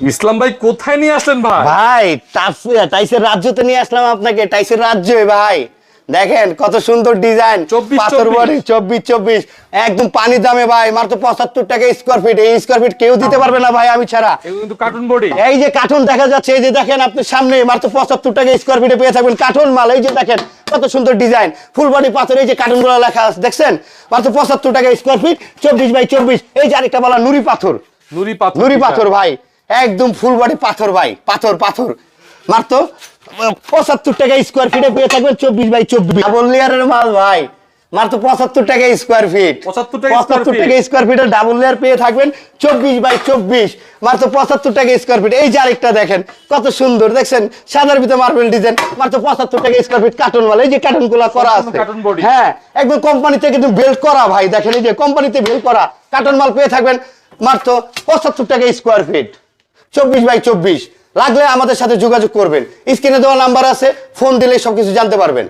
ইসলাম ভাই কোথায় নিয়ে আসলেন ভাই? ভাই টাইসের রাজ্যতে নিয়ে আসলাম আপনাকে টাইসের রাজ্য ভাই। দেখেন কত সুন্দর ডিজাইন 24, পাথর 24 বডি চব্বিশ চব্বিশ। একদম পানি দামে ভাই মাত্র পঁচাত্তর টাকা স্কোয়ার ফিট এই স্কোয়ার ফিট কেউ দিতে পারবে না ভাই আমি ছাড়া। কিন্তু কার্টুন বডি এই যে কার্টুন দেখা যাচ্ছে এই যে দেখেন আপনি সামনে মাত্র পঁচাত্তর টাকা স্কোয়ার ফিটে পেয়ে থাকবেন কার্টুন মাল। এই যে দেখেন কত সুন্দর ডিজাইন ফুল বডি পাথর এই যে কার্টুনগুলো লেখা আছে দেখছেন? মাত্র পঁচাত্তর টাকা স্কোয়ার ফিট চব্বিশ বাই চব্বিশ। এই যে আরেকটা বলা নুরি পাথর। নুরি পাথর নুরি পাথর ভাই। একদম ফুল বডি পাথর ভাই পাথর পাথর। মাত্র পঁচাত্তর টাকা স্কোয়ার ফিটে পেয়ে থাকবেন চব্বিশ বাই চব্বিশ। ডাবল লেয়ারের মাল ভাই। মাত্র পঁচাত্তর টাকা স্কোয়ার ফিট পঁচাত্তর টাকা স্কোয়ার ফিটের ডাবল লেয়ার পেয়ে থাকবেন চব্বিশ বাই চব্বিশ। মাত্র পঁচাত্তর টাকা স্কোয়ার ফিট এই যে আরেকটা দেখেন কত সুন্দর দেখছেন? সাদার ভিতরে মার্বেল ডিজাইন মাত্র পঁচাত্তর টাকা স্কোয়ার ফিট কার্টুন মাল এই যে কার্টুনগুলা করা আছে। হ্যাঁ একদম কোম্পানিতে কিন্তু বেল্ট করা ভাই। দেখেন এই যে কোম্পানিতে বেল্ট করা। কার্টুন মাল পেয়ে থাকবেন মাত্র পঁচাত্তর টাকা স্কোয়ার ফিট চব্বিশ বাই চব্বিশ। লাগলে আমাদের সাথে যোগাযোগ করবেন। স্ক্রিনে দেওয়া নাম্বার আছে, ফোন দিলে সবকিছু জানতে পারবেন।